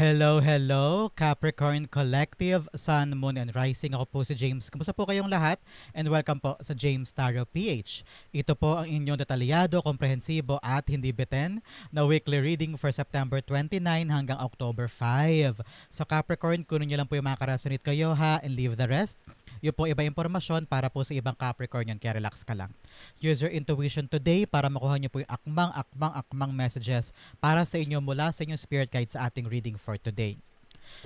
Hello, hello, Capricorn Collective, Sun, Moon, and Rising. Ako po si James. Kumusta po kayong lahat? And welcome po sa James Tarot PH. Ito po ang inyong detalyado, komprehensibo at hindi beten na weekly reading for September 29 hanggang October 5. So Capricorn, kunin nyo lang po yung mga karasonate kayo ha and leave the rest. Yung po iba impormasyon para po sa ibang Capricorn yun, kaya relax ka lang. Use your intuition today para makuha nyo po yung akmang, akmang, akmang messages para sa inyo mula sa inyong spirit guide sa ating reading for today.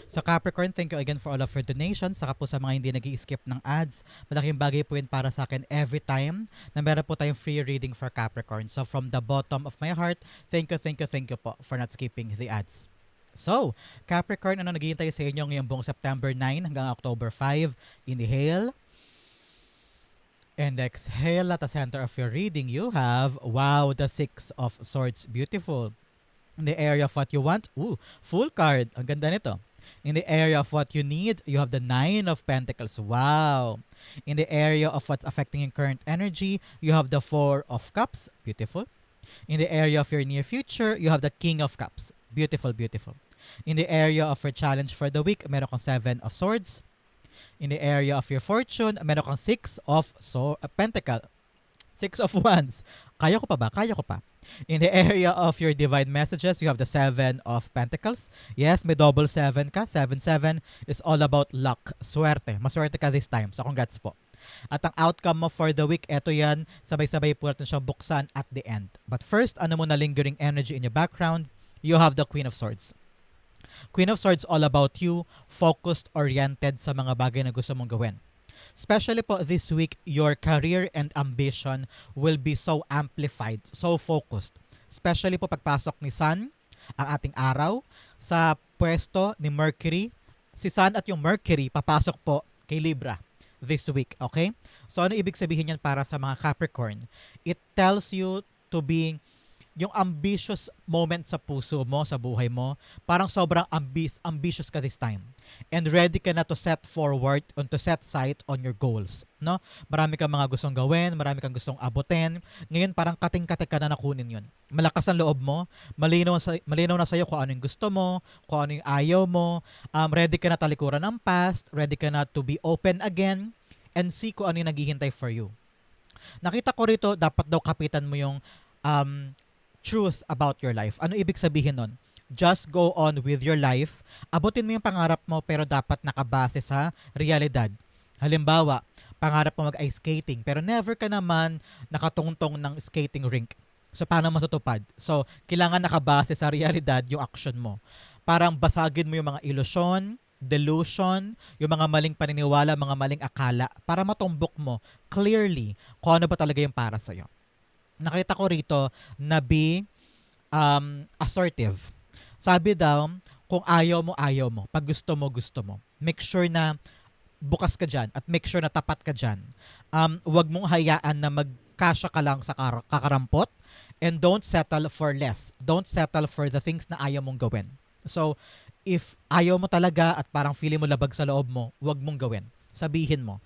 So Capricorn, thank you again for all of your donations. Saka po sa mga hindi nag skip ng ads. Malaking bagay po yun para sa akin every time na meron po tayong free reading for Capricorn. So from the bottom of my heart, thank you, thank you, thank you po for not skipping the ads. So, Capricorn, ano naghihintay sa inyo ngayong buong September 9 hanggang October 5? Inhale. And exhale at the center of your reading, you have, wow, the Six of Swords. Beautiful. In the area of what you want, ooh, full card. Ang ganda nito. In the area of what you need, you have the Nine of Pentacles. Wow. In the area of what's affecting your current energy, you have the Four of Cups. Beautiful. In the area of your near future, you have the King of Cups. Beautiful, beautiful. In the area of your challenge for the week, meron kang Seven of Swords. In the area of your fortune, meron kang Six of so uh, Pentacle. Six of Wands. Kaya ko pa ba? Kaya ko pa. In the area of your divine messages, you have the Seven of Pentacles. Yes, may double seven ka. Seven, seven is all about luck. Swerte. Maswerte ka this time. So, congrats po. At ang outcome mo for the week, eto yan, sabay-sabay po natin siyang buksan at the end. But first, ano mo na lingering energy in your background? You have the Queen of Swords. Queen of Swords all about you, focused, oriented sa mga bagay na gusto mong gawin. Especially po this week, your career and ambition will be so amplified, so focused. Especially po pagpasok ni Sun, ang ating araw, sa pwesto ni Mercury. Si Sun at yung Mercury papasok po kay Libra this week, okay? So ano ibig sabihin yan para sa mga Capricorn? It tells you to be yung ambitious moment sa puso mo, sa buhay mo, parang sobrang ambis, ambitious ka this time. And ready ka na to set forward and to set sight on your goals. No? Marami kang mga gustong gawin, marami kang gustong abutin. Ngayon parang kating-kating ka na nakunin yun. Malakas ang loob mo, malinaw, sa, malinaw na sa'yo kung ano yung gusto mo, kung ano yung ayaw mo. Um, ready ka na talikuran ng past, ready ka na to be open again, and see kung ano yung naghihintay for you. Nakita ko rito, dapat daw kapitan mo yung um, truth about your life. Ano ibig sabihin nun? Just go on with your life. Abutin mo yung pangarap mo pero dapat nakabase sa realidad. Halimbawa, pangarap mo mag-ice skating pero never ka naman nakatungtong ng skating rink. So, paano matutupad? So, kailangan nakabase sa realidad yung action mo. Parang basagin mo yung mga ilusyon, delusion, yung mga maling paniniwala, mga maling akala para matumbok mo clearly kung ano ba talaga yung para sa'yo nakita ko rito na be um, assertive. Sabi daw, kung ayaw mo, ayaw mo. Pag gusto mo, gusto mo. Make sure na bukas ka dyan at make sure na tapat ka dyan. Um, huwag mong hayaan na magkasya ka lang sa kar- kakarampot and don't settle for less. Don't settle for the things na ayaw mong gawin. So, if ayaw mo talaga at parang feeling mo labag sa loob mo, huwag mong gawin. Sabihin mo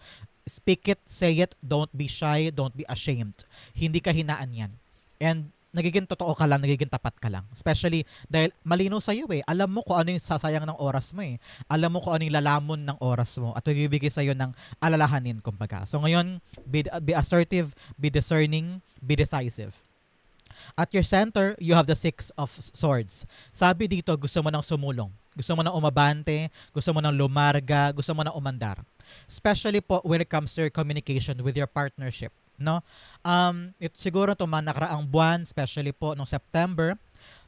speak it, say it, don't be shy, don't be ashamed. Hindi ka hinaan yan. And nagiging totoo ka lang, nagiging tapat ka lang. Especially dahil malino sa iyo eh. Alam mo kung ano yung sasayang ng oras mo eh. Alam mo kung ano yung lalamon ng oras mo at ibibigay sa iyo ng alalahanin kumbaga. So ngayon, be, be assertive, be discerning, be decisive. At your center, you have the Six of Swords. Sabi dito, gusto mo nang sumulong. Gusto mo nang umabante, gusto mo nang lumarga, gusto mo nang umandar. Especially po when it comes to your communication with your partnership. No? Um, it, siguro to man nakaraang buwan, especially po noong September,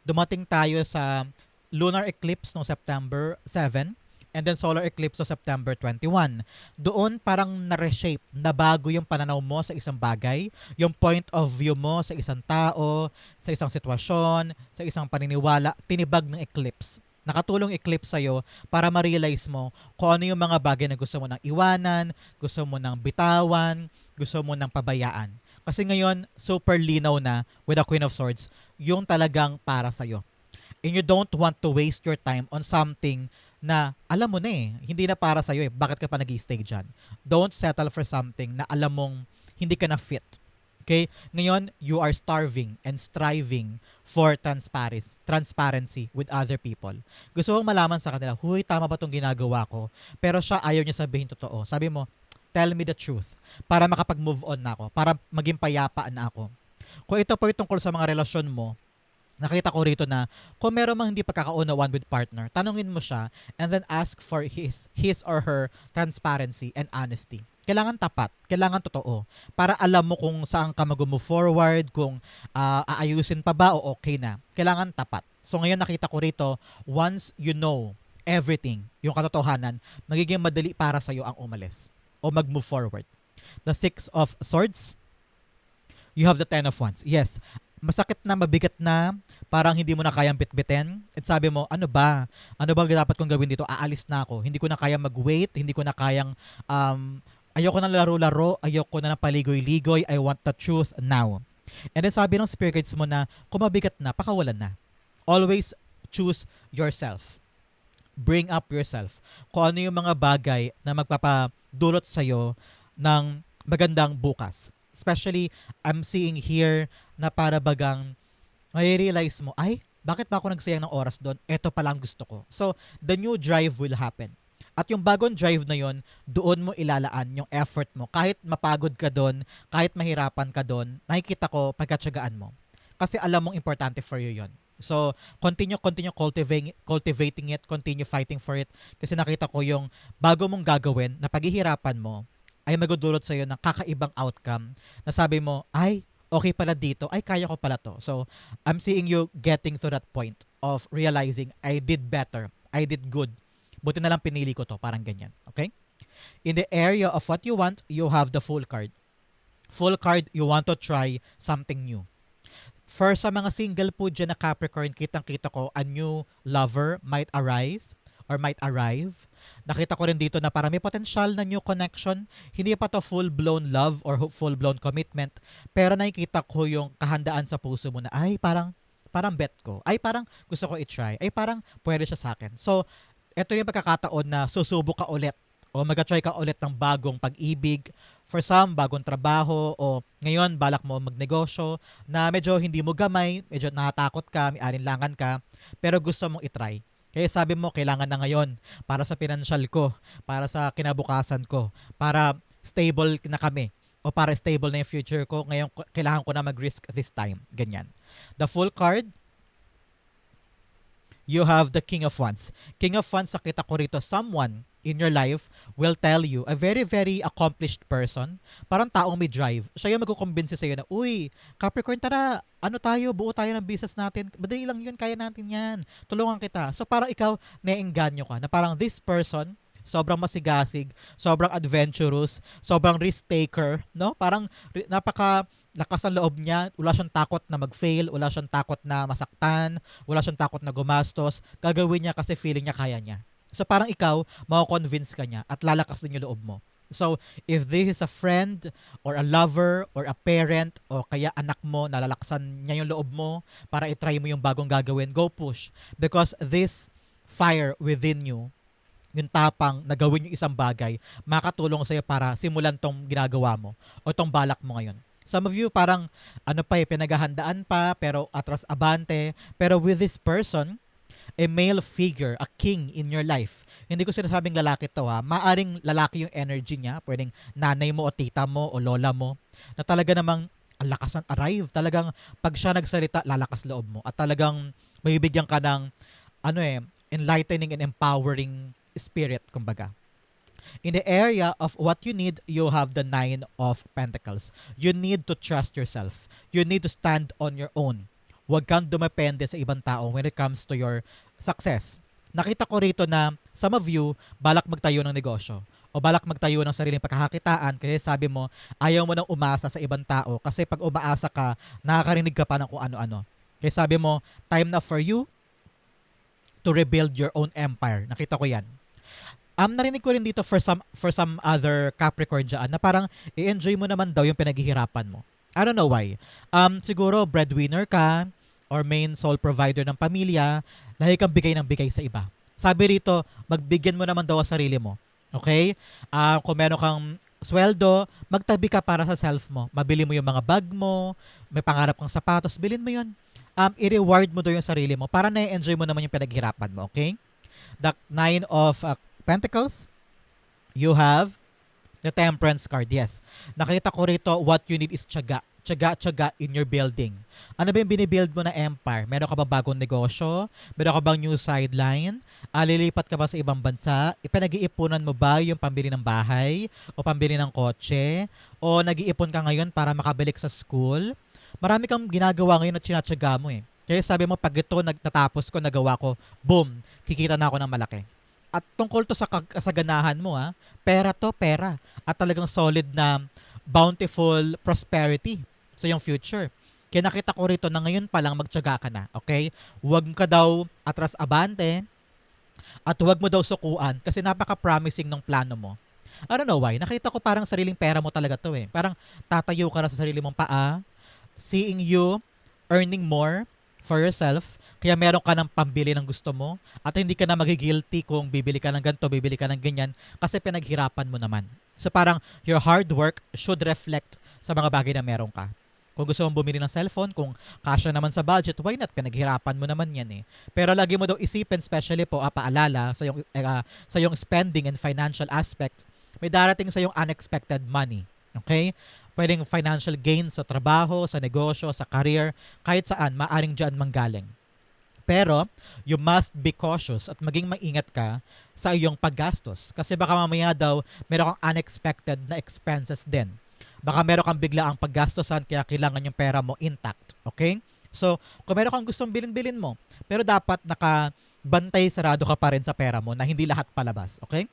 dumating tayo sa lunar eclipse noong September 7 and then solar eclipse so September 21. Doon parang na-reshape, nabago yung pananaw mo sa isang bagay, yung point of view mo sa isang tao, sa isang sitwasyon, sa isang paniniwala, tinibag ng eclipse. Nakatulong eclipse sa'yo para ma-realize mo kung ano yung mga bagay na gusto mo nang iwanan, gusto mo nang bitawan, gusto mo nang pabayaan. Kasi ngayon, super linaw na with the Queen of Swords, yung talagang para sa'yo. And you don't want to waste your time on something na alam mo na eh, hindi na para sa'yo eh, bakit ka pa nag stay dyan? Don't settle for something na alam mong hindi ka na fit. Okay? Ngayon, you are starving and striving for transparency, transparency with other people. Gusto kong malaman sa kanila, huy, tama ba itong ginagawa ko? Pero siya ayaw niya sabihin totoo. Sabi mo, tell me the truth para makapag-move on na ako, para maging payapaan na ako. Kung ito po yung tungkol sa mga relasyon mo, nakita ko rito na kung meron mang hindi pagkakaunawaan with partner, tanungin mo siya and then ask for his, his or her transparency and honesty. Kailangan tapat, kailangan totoo para alam mo kung saan ka mag-move forward, kung ah, aayusin pa ba o okay na. Kailangan tapat. So ngayon nakita ko rito, once you know everything, yung katotohanan, magiging madali para sa'yo ang umalis o mag-move forward. The Six of Swords, you have the Ten of Wands. Yes, masakit na, mabigat na, parang hindi mo na kayang bitbitin. At sabi mo, ano ba? Ano ba dapat kong gawin dito? Aalis na ako. Hindi ko na kayang mag-wait, hindi ko na kayang, um, ayoko na laro-laro, ayoko na ng paligoy-ligoy, I want the truth now. And then sabi ng spirit guides mo na, kung mabigat na, pakawalan na. Always choose yourself. Bring up yourself. Kung ano yung mga bagay na magpapadulot sa'yo ng magandang bukas. Especially, I'm seeing here na para bagang may-realize mo, ay, bakit ba ako nagsayang ng oras doon? Ito pa lang gusto ko. So, the new drive will happen. At yung bagong drive na yon, doon mo ilalaan yung effort mo. Kahit mapagod ka doon, kahit mahirapan ka doon, nakikita ko pagkatsagaan mo. Kasi alam mong importante for you yon. So, continue, continue cultivating, cultivating it, continue fighting for it. Kasi nakita ko yung bago mong gagawin na paghihirapan mo, ay magdudulot sa'yo ng kakaibang outcome na sabi mo, ay, okay pala dito, ay, kaya ko pala to. So, I'm seeing you getting to that point of realizing, I did better, I did good. Buti na lang pinili ko to, parang ganyan. Okay? In the area of what you want, you have the full card. Full card, you want to try something new. For sa mga single po dyan na Capricorn, kitang-kita ko, a new lover might arise or might arrive. Nakita ko rin dito na parang may potential na new connection. Hindi pa to full-blown love or full-blown commitment. Pero nakikita ko yung kahandaan sa puso mo na, ay, parang, parang bet ko. Ay, parang gusto ko i-try. Ay, parang pwede siya sa akin. So, ito yung pagkakataon na susubok ka ulit o mag-try ka ulit ng bagong pag-ibig, for some, bagong trabaho, o ngayon, balak mo magnegosyo, na medyo hindi mo gamay, medyo natatakot ka, may alinlangan ka, pero gusto mong itry. Kaya sabi mo, kailangan na ngayon para sa financial ko, para sa kinabukasan ko, para stable na kami, o para stable na yung future ko, ngayon kailangan ko na mag-risk this time. Ganyan. The full card, you have the King of Wands. King of Wands, nakita ko rito, someone in your life will tell you, a very, very accomplished person, parang taong may drive. Siya yung magkukumbinsi sa'yo na, uy, Capricorn, tara, ano tayo, buo tayo ng business natin. Madali lang yun, kaya natin yan. Tulungan kita. So parang ikaw, naengganyo ka, na parang this person, sobrang masigasig, sobrang adventurous, sobrang risk taker, no? Parang napaka lakas ang loob niya, wala siyang takot na mag-fail, wala siyang takot na masaktan, wala siyang takot na gumastos, gagawin niya kasi feeling niya kaya niya. So parang ikaw, mako-convince ka niya at lalakas din yung loob mo. So, if this is a friend or a lover or a parent o kaya anak mo, nalalaksan niya yung loob mo para itry mo yung bagong gagawin, go push. Because this fire within you, yung tapang na gawin yung isang bagay, makatulong sa'yo para simulan tong ginagawa mo o tong balak mo ngayon. Some of you parang ano pa eh, pinaghahandaan pa pero atras abante. Pero with this person, a male figure, a king in your life. Hindi ko sinasabing lalaki to ha. Maaring lalaki yung energy niya. Pwedeng nanay mo o tita mo o lola mo. Na talaga namang ang lakas ng arrive. Talagang pag siya nagsalita, lalakas loob mo. At talagang mabibigyan ka ng ano eh, enlightening and empowering spirit, kumbaga. In the area of what you need, you have the Nine of Pentacles. You need to trust yourself. You need to stand on your own. Huwag kang dumepende sa ibang tao when it comes to your success. Nakita ko rito na some of you balak magtayo ng negosyo o balak magtayo ng sariling pagkakakitaan kasi sabi mo ayaw mo nang umasa sa ibang tao kasi pag umaasa ka nakakarinig ka pa ng kung ano-ano. Kaya sabi mo time na for you to rebuild your own empire. Nakita ko 'yan. Um, narinig ko rin dito for some for some other Capricorn dyan na parang i-enjoy mo naman daw yung pinaghihirapan mo. I don't know why. Um, siguro breadwinner ka or main sole provider ng pamilya, lahi kang bigay ng bigay sa iba. Sabi rito, magbigyan mo naman daw ang sarili mo. Okay? Ah, kung meron kang sweldo, magtabi ka para sa self mo. Mabili mo yung mga bag mo, may pangarap kang sapatos, bilhin mo yun. Um, i-reward mo doon yung sarili mo para na-enjoy mo naman yung pinaghirapan mo, okay? The Nine of uh, Pentacles, you have the Temperance card, yes. Nakita ko rito, what you need is tiyaga. Tiyaga in your building. Ano ba yung binibuild mo na empire? Meron ka ba bagong negosyo? Meron ka bang new sideline? Ah, ka ba sa ibang bansa? Ipinag-iipunan mo ba yung pambili ng bahay? O pambili ng kotse? O nag-iipon ka ngayon para makabalik sa school? Marami kang ginagawa ngayon at sinatsaga mo eh. Kaya sabi mo, pag ito nagtatapos ko, nagawa ko, boom, kikita na ako ng malaki. At tungkol to sa kasaganahan mo ha, pera to, pera. At talagang solid na bountiful prosperity sa yung future. Kaya nakita ko rito na ngayon pa lang magtyaga ka na, okay? Huwag ka daw atras abante at huwag mo daw sukuan kasi napaka-promising ng plano mo. I don't know why. Nakita ko parang sariling pera mo talaga to eh. Parang tatayo ka na sa sarili mong paa, seeing you earning more for yourself, kaya meron ka ng pambili ng gusto mo at hindi ka na magigilty kung bibili ka ng ganito, bibili ka ng ganyan kasi pinaghirapan mo naman. So parang your hard work should reflect sa mga bagay na meron ka. Kung gusto mong bumili ng cellphone, kung kasya naman sa budget, why not? Pinaghirapan mo naman yan eh. Pero lagi mo daw isipin, especially po, ah, paalala sa yung, eh, sa yung spending and financial aspect, may darating sa yung unexpected money. Okay? Pwedeng financial gain sa trabaho, sa negosyo, sa career, kahit saan, maaring dyan manggaling. Pero, you must be cautious at maging maingat ka sa iyong paggastos. Kasi baka mamaya daw, meron kang unexpected na expenses din. Baka meron kang bigla ang paggastosan kaya kailangan yung pera mo intact. Okay? So, kung meron kang gustong bilin-bilin mo, pero dapat nakabantay sarado ka pa rin sa pera mo na hindi lahat palabas. Okay?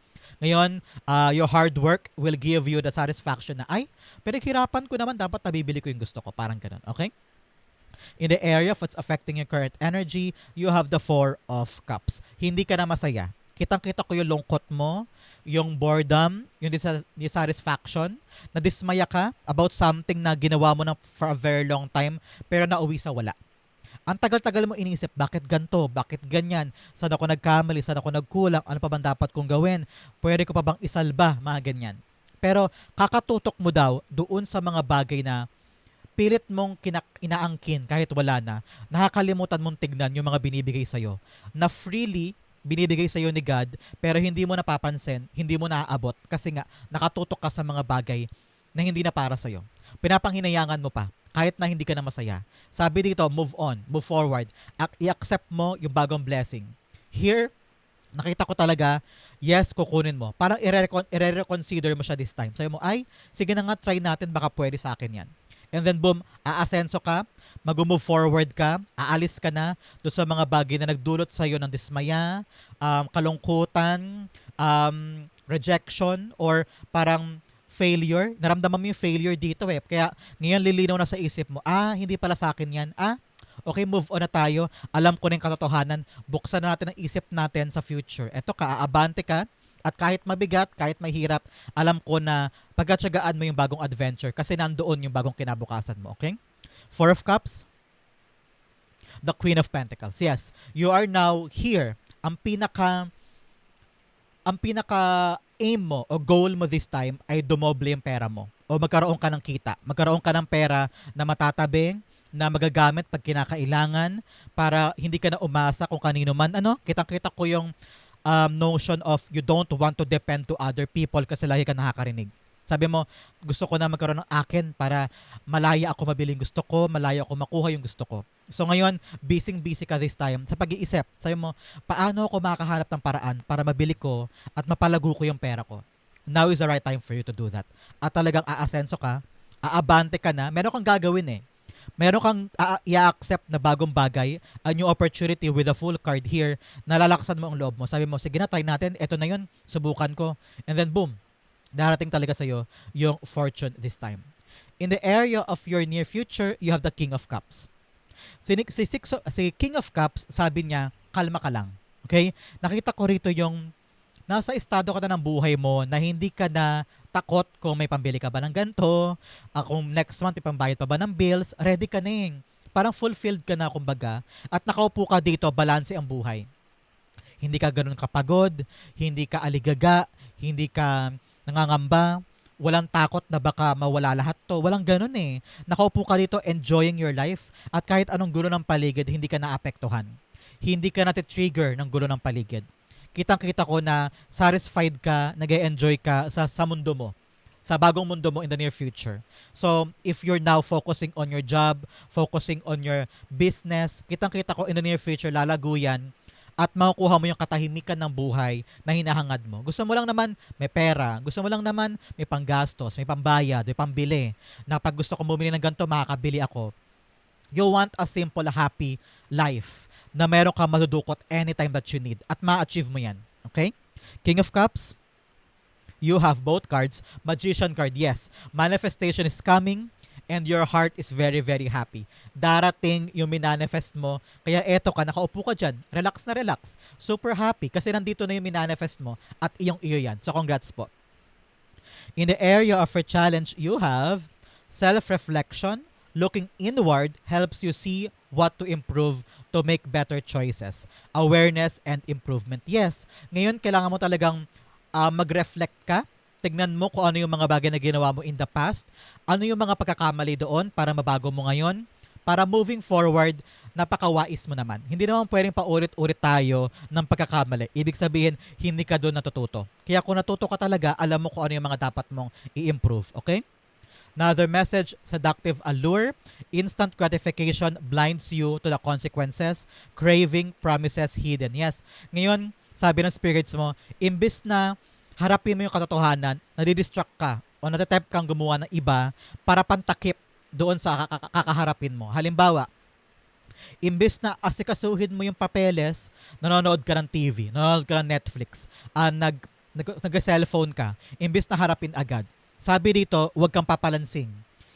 Ngayon, uh, your hard work will give you the satisfaction na, ay, pinaghirapan ko naman, dapat nabibili ko yung gusto ko. Parang ganun. Okay? In the area of what's affecting your current energy, you have the Four of Cups. Hindi ka na masaya. Kitang-kita ko yung lungkot mo, yung boredom, yung dis- dissatisfaction, na dismaya ka about something na ginawa mo na for a very long time, pero nauwi sa wala. Ang tagal-tagal mo iniisip, bakit ganto? Bakit ganyan? Saan ako nagkamali? Saan ako nagkulang? Ano pa bang dapat kong gawin? Pwede ko pa bang isalba? Mga ganyan. Pero kakatutok mo daw doon sa mga bagay na pilit mong kinak- inaangkin kahit wala na, nakakalimutan mong tignan yung mga binibigay sa'yo na freely binibigay sa'yo ni God pero hindi mo napapansin, hindi mo naaabot kasi nga nakatutok ka sa mga bagay na hindi na para sa'yo. Pinapanghinayangan mo pa kahit na hindi ka na masaya. Sabi dito, move on, move forward. Ac- i-accept mo yung bagong blessing. Here, nakita ko talaga, yes, kukunin mo. Parang i-recon- i-reconsider mo siya this time. Sabi mo, ay, sige na nga, try natin, baka pwede sa akin yan. And then boom, aasenso ka, mag-move forward ka, aalis ka na do sa mga bagay na nagdulot sa iyo ng dismaya, um, kalungkutan, um, rejection, or parang failure. Naramdaman mo yung failure dito eh. Kaya ngayon lilinaw na sa isip mo, ah, hindi pala sa akin yan. Ah, okay, move on na tayo. Alam ko na yung katotohanan. Buksan na natin ang isip natin sa future. Eto ka, aabante ka. At kahit mabigat, kahit mahirap, alam ko na pagkatsagaan mo yung bagong adventure kasi nandoon yung bagong kinabukasan mo, okay? Four of Cups, the Queen of Pentacles. Yes, you are now here. Ang pinaka ang pinaka aim mo o goal mo this time ay dumoble yung pera mo o magkaroon ka ng kita. Magkaroon ka ng pera na matatabi, na magagamit pag kinakailangan para hindi ka na umasa kung kanino man. Ano, kitang-kita ko yung um, notion of you don't want to depend to other people kasi lagi ka nakakarinig. Sabi mo, gusto ko na magkaroon ng akin para malaya ako mabili yung gusto ko, malaya ako makuha yung gusto ko. So ngayon, busy-busy ka this time sa pag-iisip. Sabi mo, paano ako makakahanap ng paraan para mabili ko at mapalago ko yung pera ko? Now is the right time for you to do that. At talagang aasenso ka, aabante ka na, meron kang gagawin eh. Meron kang a- i-accept na bagong bagay, a new opportunity with a full card here, nalalakasan mo ang loob mo. Sabi mo, sige na, try natin, eto na yun, subukan ko. And then boom, darating talaga sa'yo yung fortune this time. In the area of your near future, you have the King of Cups. Si, si, six, si King of Cups, sabi niya, kalma ka lang. Okay? Nakita ko rito yung nasa estado ka na ng buhay mo na hindi ka na takot kung may pambili ka ba ng ganito, ah, kung next month ipambayad pa ba ng bills, ready ka na eh. Parang fulfilled ka na kumbaga at nakaupo ka dito, balanse ang buhay. Hindi ka ganun kapagod, hindi ka aligaga, hindi ka nangangamba, walang takot na baka mawala lahat to. Walang ganun eh. Nakaupo ka dito enjoying your life at kahit anong gulo ng paligid, hindi ka naapektuhan. Hindi ka nati-trigger ng gulo ng paligid. Kitang-kita ko na satisfied ka, nag enjoy ka sa, sa mundo mo sa bagong mundo mo in the near future. So, if you're now focusing on your job, focusing on your business, kitang-kita ko in the near future, lalago yan at makukuha mo yung katahimikan ng buhay na hinahangad mo. Gusto mo lang naman may pera, gusto mo lang naman may panggastos, may pambayad, may pambili. Na pag gusto ko bumili ng ganito, makakabili ako. You want a simple, happy life na meron ka madudukot anytime that you need at ma-achieve mo yan. Okay? King of Cups, you have both cards. Magician card, yes. Manifestation is coming and your heart is very, very happy. Darating yung minanifest mo. Kaya eto ka, nakaupo ka dyan. Relax na relax. Super happy kasi nandito na yung minanifest mo at iyong iyo yan. So congrats po. In the area of your challenge, you have self-reflection. Looking inward helps you see what to improve to make better choices. Awareness and improvement. Yes, ngayon kailangan mo talagang uh, mag-reflect ka. Tignan mo kung ano yung mga bagay na ginawa mo in the past. Ano yung mga pagkakamali doon para mabago mo ngayon. Para moving forward, napakawais mo naman. Hindi naman pwedeng paulit-ulit tayo ng pagkakamali. Ibig sabihin, hindi ka doon natututo. Kaya kung natuto ka talaga, alam mo kung ano yung mga dapat mong i-improve. Okay? Another message, seductive allure. Instant gratification blinds you to the consequences. Craving promises hidden. Yes. Ngayon, sabi ng spirits mo, imbis na harapin mo yung katotohanan, nadidistract ka o natatempt kang gumawa ng iba para pantakip doon sa kakaharapin mo. Halimbawa, imbis na asikasuhin mo yung papeles, nanonood ka ng TV, nanonood ka ng Netflix, uh, nag, nag, nag-cellphone ka, imbis na harapin agad, sabi dito, huwag kang papalansing.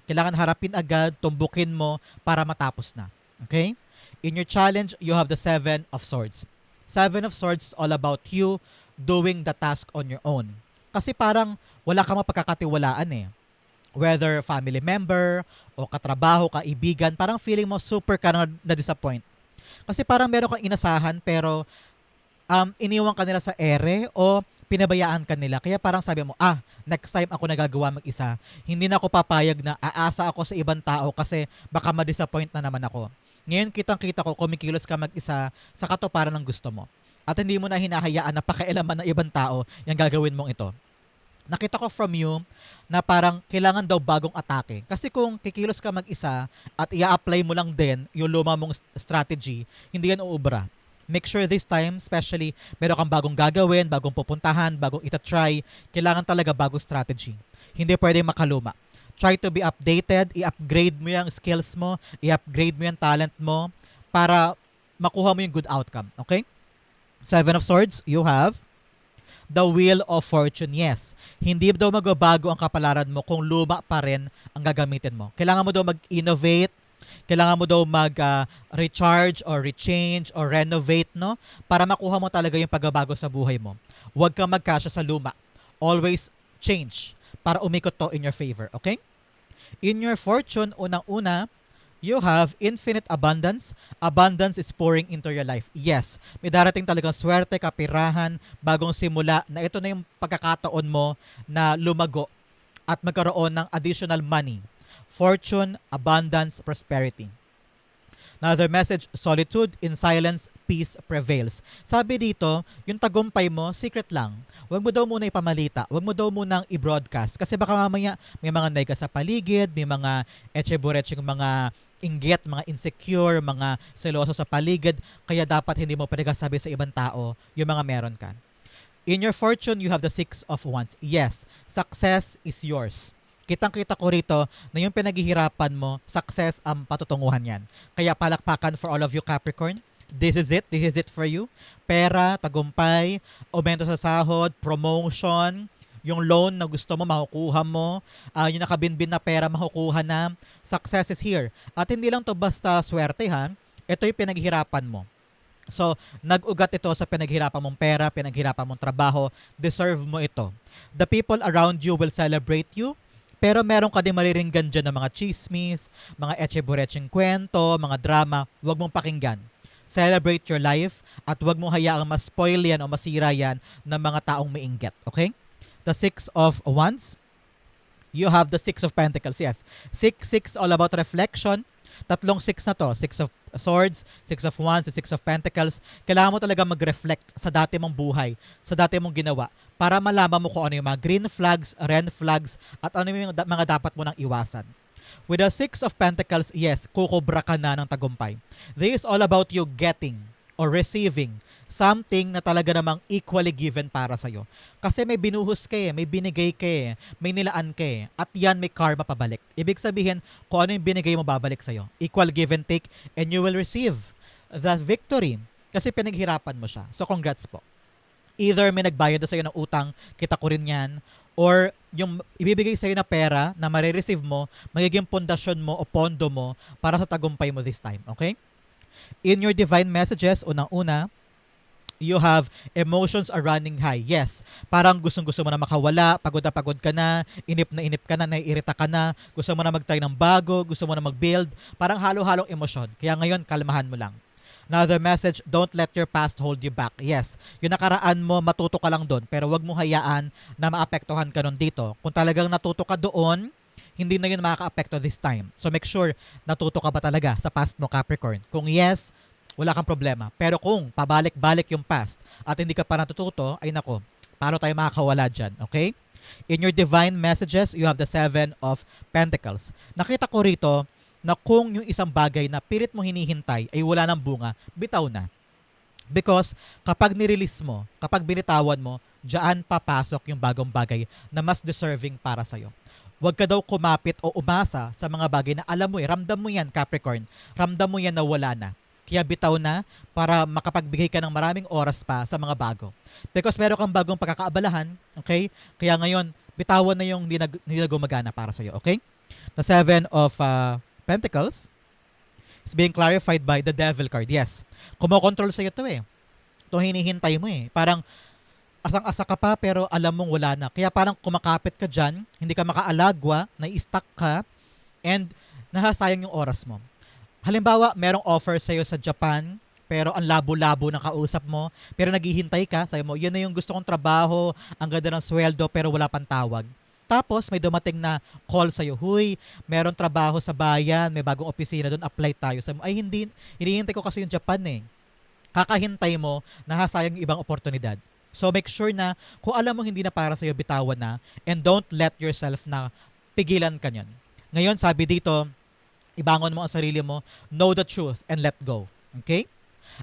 Kailangan harapin agad, tumbukin mo para matapos na. Okay? In your challenge, you have the Seven of Swords. Seven of Swords is all about you doing the task on your own. Kasi parang wala kang mapagkakatiwalaan eh. Whether family member o katrabaho, kaibigan, parang feeling mo super ka na, na-disappoint. Kasi parang meron kang inasahan pero um, iniwan ka nila sa ere o pinabayaan ka nila. Kaya parang sabi mo, ah, next time ako nagagawa mag-isa. Hindi na ako papayag na aasa ako sa ibang tao kasi baka ma-disappoint na naman ako. Ngayon kitang-kita ko kumikilos ka mag-isa sa katuparan ng gusto mo. At hindi mo na hinahayaan na pakialaman ng ibang tao yung gagawin mong ito. Nakita ko from you na parang kailangan daw bagong atake. Kasi kung kikilos ka mag-isa at i-apply mo lang din yung luma mong strategy, hindi yan uubra make sure this time, especially, meron kang bagong gagawin, bagong pupuntahan, bagong itatry, kailangan talaga bagong strategy. Hindi pwedeng makaluma. Try to be updated, i-upgrade mo yung skills mo, i-upgrade mo yung talent mo para makuha mo yung good outcome. Okay? Seven of Swords, you have the Wheel of Fortune. Yes, hindi daw magbabago ang kapalaran mo kung luma pa rin ang gagamitin mo. Kailangan mo daw mag-innovate, kailangan mo daw mag-recharge uh, or rechange or renovate, no? Para makuha mo talaga yung pagbabago sa buhay mo. Huwag kang magkasya sa luma. Always change para umikot to in your favor, okay? In your fortune, unang-una, you have infinite abundance. Abundance is pouring into your life. Yes, may darating talagang swerte, kapirahan, bagong simula na ito na yung pagkakataon mo na lumago at magkaroon ng additional money fortune, abundance, prosperity. Another message, solitude, in silence, peace prevails. Sabi dito, yung tagumpay mo, secret lang. Huwag mo daw muna ipamalita. Huwag mo daw muna i-broadcast. Kasi baka mamaya may mga nega sa paligid, may mga echebureching mga inggit, mga insecure, mga seloso sa paligid. Kaya dapat hindi mo pinagsasabi sa ibang tao yung mga meron ka. In your fortune, you have the six of wands. Yes, success is yours kitang-kita ko rito na yung pinaghihirapan mo, success ang patutunguhan yan. Kaya palakpakan for all of you Capricorn. This is it. This is it for you. Pera, tagumpay, aumento sa sahod, promotion, yung loan na gusto mo, makukuha mo. Uh, yung nakabinbin na pera, makukuha na. Success is here. At hindi lang to basta swerte ha. Ito yung pinaghihirapan mo. So, nag-ugat ito sa pinaghirapan mong pera, pinaghirapan mong trabaho. Deserve mo ito. The people around you will celebrate you pero meron ka din mariringgan dyan ng mga chismis, mga echeboreching kwento, mga drama, huwag mong pakinggan. Celebrate your life at huwag mong hayaang ma-spoil yan o masira yan ng mga taong mainggit. Okay? The Six of Wands. you have the Six of Pentacles. Yes. Six, six, all about reflection. Tatlong six na to. Six of Swords, Six of Wands, and Six of Pentacles. Kailangan mo talaga mag-reflect sa dati mong buhay, sa dati mong ginawa, para malaman mo kung ano yung mga green flags, red flags, at ano yung mga dapat mo nang iwasan. With the Six of Pentacles, yes, kukubra ka na ng tagumpay. This is all about you getting or receiving something na talaga namang equally given para sa'yo. Kasi may binuhos ka eh, may binigay ka eh, may nilaan ka eh, at yan may karma pabalik. Ibig sabihin, kung ano yung binigay mo babalik sa'yo. Equal give and take, and you will receive the victory. Kasi pinaghirapan mo siya. So congrats po. Either may nagbayad na sa'yo ng utang, kita ko rin yan, or yung ibibigay sa'yo na pera na marireceive mo, magiging pundasyon mo o pondo mo para sa tagumpay mo this time. Okay? In your divine messages, unang-una, you have emotions are running high. Yes, parang gustong-gusto mo na makawala, pagod na pagod ka na, inip na inip ka na, naiirita ka na, gusto mo na mag-try ng bago, gusto mo na mag-build, parang halo-halong emosyon. Kaya ngayon, kalmahan mo lang. Another message, don't let your past hold you back. Yes, yung nakaraan mo, matuto ka lang doon, pero wag mo hayaan na maapektuhan ka nun dito. Kung talagang natuto ka doon, hindi na yun makaka-apekto this time. So make sure natuto ka ba talaga sa past mo, Capricorn. Kung yes, wala kang problema. Pero kung pabalik-balik yung past at hindi ka pa natututo, ay nako, paano tayo makakawala dyan, okay? In your divine messages, you have the Seven of Pentacles. Nakita ko rito na kung yung isang bagay na pilit mo hinihintay ay wala ng bunga, bitaw na. Because kapag nirelease mo, kapag binitawan mo, diyan papasok yung bagong bagay na mas deserving para sa'yo. Huwag ka daw kumapit o umasa sa mga bagay na alam mo eh, ramdam mo yan Capricorn, ramdam mo yan na wala na. Kaya bitaw na para makapagbigay ka ng maraming oras pa sa mga bago. Because meron kang bagong pagkakaabalahan, okay? Kaya ngayon, bitawan na yung hindi na, hindi na gumagana para sa'yo, okay? The Seven of uh, Pentacles is being clarified by the Devil card. Yes, kumokontrol sa'yo to eh. Ito hinihintay mo eh. Parang asang-asa ka pa pero alam mong wala na. Kaya parang kumakapit ka dyan, hindi ka makaalagwa, na-stuck ka, and nahasayang yung oras mo. Halimbawa, merong offer sa'yo sa Japan, pero ang labo-labo ng kausap mo, pero naghihintay ka, sabi mo, yun na yung gusto kong trabaho, ang ganda ng sweldo, pero wala pang tawag. Tapos may dumating na call sa'yo, huy, meron trabaho sa bayan, may bagong opisina doon, apply tayo. Sabi mo, ay hindi, hinihintay ko kasi yung Japan eh. Kakahintay mo, nahasayang ibang oportunidad. So make sure na kung alam mo hindi na para sa'yo, bitawan na and don't let yourself na pigilan ka niyan. Ngayon, sabi dito, ibangon mo ang sarili mo, know the truth and let go. Okay?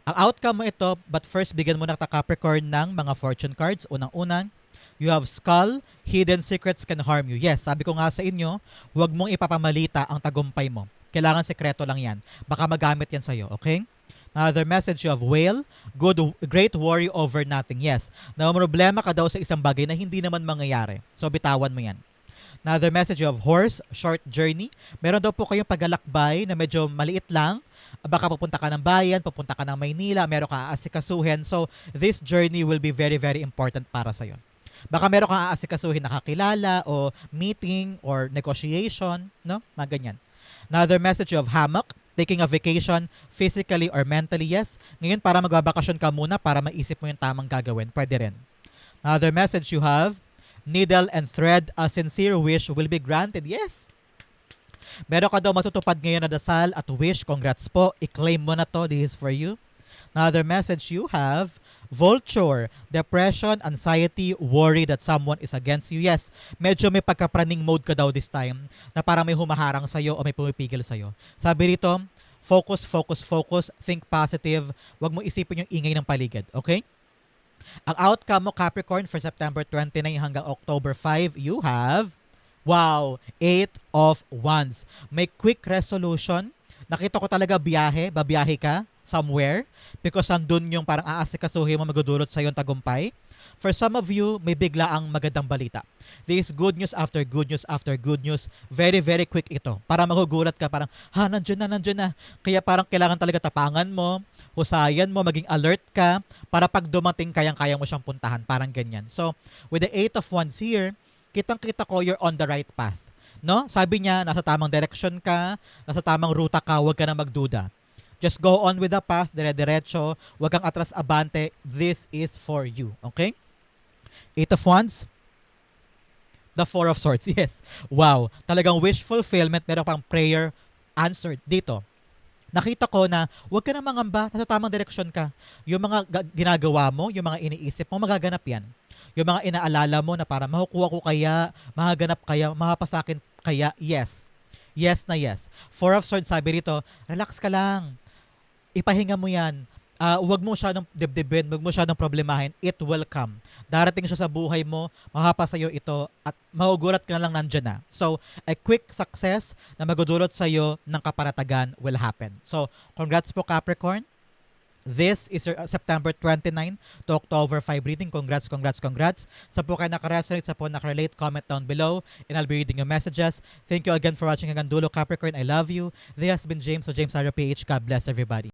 Ang outcome mo ito, but first, bigyan mo na Capricorn ng mga fortune cards. Unang-unang, you have skull, hidden secrets can harm you. Yes, sabi ko nga sa inyo, huwag mong ipapamalita ang tagumpay mo. Kailangan sekreto lang yan. Baka magamit yan sa'yo, okay? Another message you have whale, good, great worry over nothing. Yes, na problema ka daw sa isang bagay na hindi naman mangyayari. So bitawan mo yan. Another message have horse, short journey. Meron daw po kayong paglalakbay na medyo maliit lang. Baka pupunta ka ng bayan, pupunta ka ng Maynila, meron ka aasikasuhin. So this journey will be very, very important para sa'yo. Baka meron kang aasikasuhin na kakilala o meeting or negotiation, no? Mga ganyan. Another message have hammock, taking a vacation physically or mentally, yes. Ngayon, para magbabakasyon ka muna para maisip mo yung tamang gagawin. Pwede rin. Another message you have, needle and thread, a sincere wish will be granted. Yes. Meron ka daw matutupad ngayon na dasal at wish. Congrats po. I-claim mo na to. This is for you. Another message you have, vulture, depression, anxiety, worry that someone is against you. Yes, medyo may pagkapraning mode ka daw this time na parang may humaharang sa'yo o may pumipigil sa'yo. Sabi rito, focus, focus, focus, think positive, wag mo isipin yung ingay ng paligid, okay? Ang outcome mo, Capricorn, for September 29 hanggang October 5, you have, wow, 8 of Wands. May quick resolution. Nakita ko talaga biyahe, babiyahe ka somewhere because andun yung parang aasikasuhin mo magdudulot sa yung tagumpay. For some of you, may bigla ang magandang balita. This is good news after good news after good news. Very, very quick ito. Para magugulat ka, parang, ha, nandiyan na, nandiyan na. Kaya parang kailangan talaga tapangan mo, husayan mo, maging alert ka, para pag dumating, kayang-kaya mo siyang puntahan. Parang ganyan. So, with the eight of wands here, kitang-kita ko you're on the right path. No? Sabi niya, nasa tamang direction ka, nasa tamang ruta ka, huwag ka na magduda. Just go on with the path, dire-diretso, huwag kang atras abante. This is for you. Okay? Eight of Wands. The Four of Swords, yes. Wow, talagang wish fulfillment, meron pang prayer answered dito. Nakita ko na huwag ka na mangamba, nasa tamang direksyon ka. Yung mga ga- ginagawa mo, yung mga iniisip mo, magaganap yan. Yung mga inaalala mo na para makukuha ko kaya, mahaganap kaya, mahapasakin kaya, yes. Yes na yes. Four of Swords sabi rito, relax ka lang. Ipahinga mo yan. Ah, huwag mo siya ng dibdibin, huwag mo siya ng problemahin. It will come. Darating siya sa buhay mo, mahapa sa'yo ito, at mahugulat ka na lang nandyan na. So, a quick success na magudulot sa'yo ng kaparatagan will happen. So, congrats po Capricorn. This is your uh, September 29 to October 5 reading. Congrats, congrats, congrats. Sa po kayo nakaresonate, sa po nakarelate, comment down below and I'll be reading your messages. Thank you again for watching hanggang dulo, Capricorn. I love you. This has been James of James Arrow PH. God bless everybody.